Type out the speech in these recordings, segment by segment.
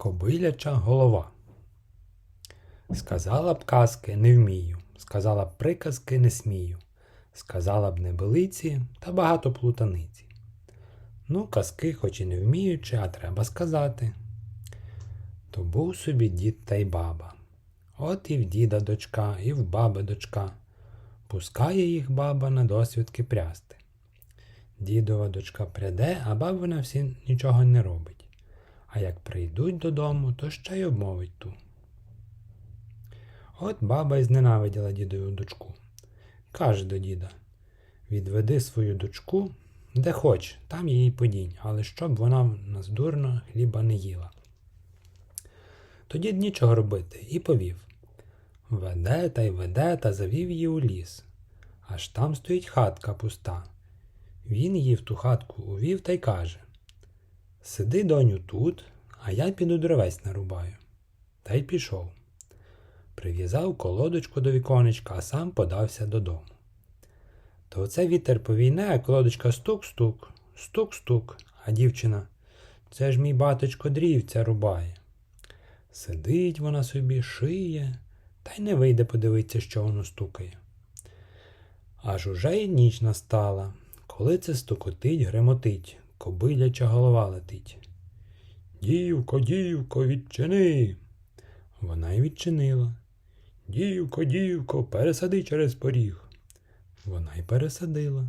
Кобиляча голова. Сказала б казки не вмію, сказала б приказки не смію, сказала б небелиці та багато плутаниці. Ну, казки хоч і не вміючи, а треба сказати. То був собі дід та й баба. От і в діда дочка, і в баби дочка. Пускає їх баба на досвідки прясти. Дідова дочка пряде, а бабина всі нічого не робить. А як прийдуть додому, то ще й обмовить ту. От баба й зненавиділа дідову дочку. Каже до діда відведи свою дочку, де хоч, там її подінь, але щоб вона нас дурно хліба не їла. То дід нічого робити і повів. Веде та й веде та завів її у ліс. Аж там стоїть хатка пуста. Він її в ту хатку увів та й каже Сиди, доню, тут, а я піду дровець нарубаю. Та й пішов. Прив'язав колодочку до віконечка, а сам подався додому. То оце вітер повійне, а колодочка стук-стук, стук-стук, а дівчина це ж мій батечко дрівця рубає. Сидить вона собі, шиє, та й не вийде подивитися, що воно стукає. Аж уже й ніч настала, коли це стукотить, гремотить, кобиляча голова летить. Дівко, дівко, відчини. Вона й відчинила. Дівко, дівко, пересади через поріг. Вона й пересадила.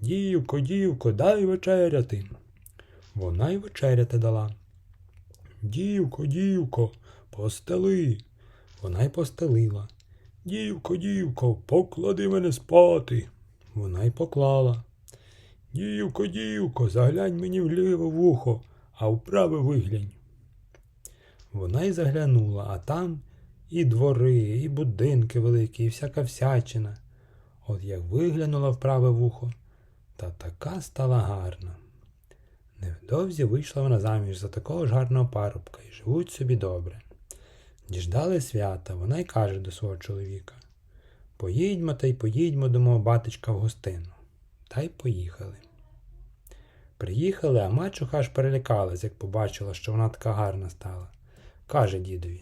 Дівко, дівко, дай вечеряти. Вона й вечеряти дала. Дівко, дівко, постели. Вона й постелила. Дівко, дівко, поклади мене спати. Вона й поклала. Дівко, дівко, заглянь мені в ліве вухо, а вправе виглянь. Вона й заглянула, а там і двори, і будинки великі, і всяка всячина. От як виглянула в праве вухо, та така стала гарна. Невдовзі вийшла вона заміж за такого ж гарного парубка і живуть собі добре. Діждали свята, вона й каже до свого чоловіка Поїдьмо та й поїдьмо до мого батечка в гостину. Та й поїхали. Приїхали, а мачуха аж перелякалась, як побачила, що вона така гарна стала. Каже дідові.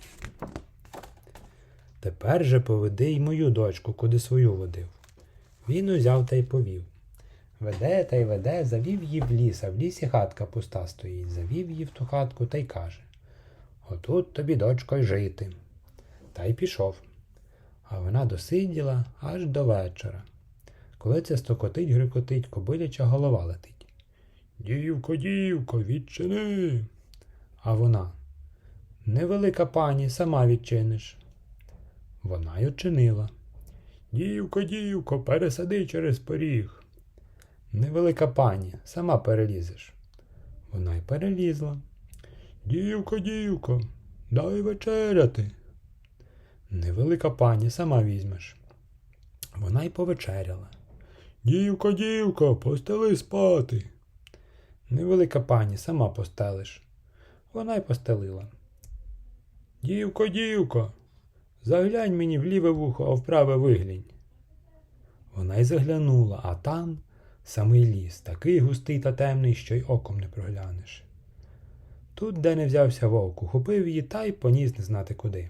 Тепер же поведи й мою дочку, куди свою водив. Він узяв та й повів. Веде та й веде, завів її в ліс, а в лісі хатка пуста стоїть. Завів її в ту хатку та й каже Отут тобі, дочко, й жити. Та й пішов. А вона досиділа аж до вечора. Коли це стокотить, грикотить, кобиляча голова летить. Дівко, дівко, відчини. А вона. Невелика пані, сама відчиниш. Вона й очинила. Дівко, дівко, пересади через поріг. Невелика пані, сама перелізеш. Вона й перелізла. Дівко, дівко, дай вечеряти. Невелика пані, сама візьмеш. Вона й повечеряла. Дівко, дівко, постели спати. Невелика пані, сама постелиш. Вона й постелила. Дівко, дівко, заглянь мені в ліве вухо, а в праве виглянь. Вона й заглянула, а там самий ліс, такий густий та темний, що й оком не проглянеш. Тут, де не взявся вовк, ухопив її та й поніс не знати куди.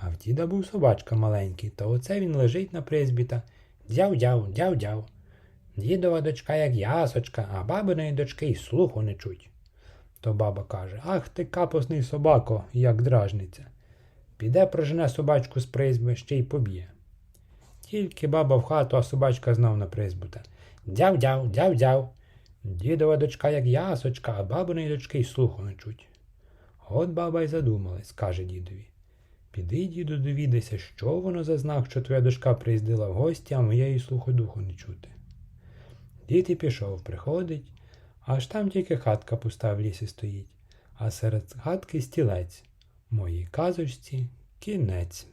А в діда був собачка маленький, то оце він лежить на призбі та дяв-дяв, дяв-дяв. Дідова дочка, як ясочка, а бабиної дочки й слуху не чуть. То баба каже Ах ти капосний собако, як дражниця. Піде прожене собачку з призьби, ще й поб'є. Тільки баба в хату, а собачка знов на призбу та дяв-дяв, дяв-дяв. Дідова дочка, як ясочка, а бабиної дочки й слуху не чуть. От баба й задумалась, каже дідові. Піди, діду, довідайся, що воно за знак, що твоя дочка приїздила в гості, а моєї слуху духу не чути. Дід і пішов, приходить, аж там тільки хатка пуста в лісі стоїть, а серед хатки стілець. Моїй казочці кінець.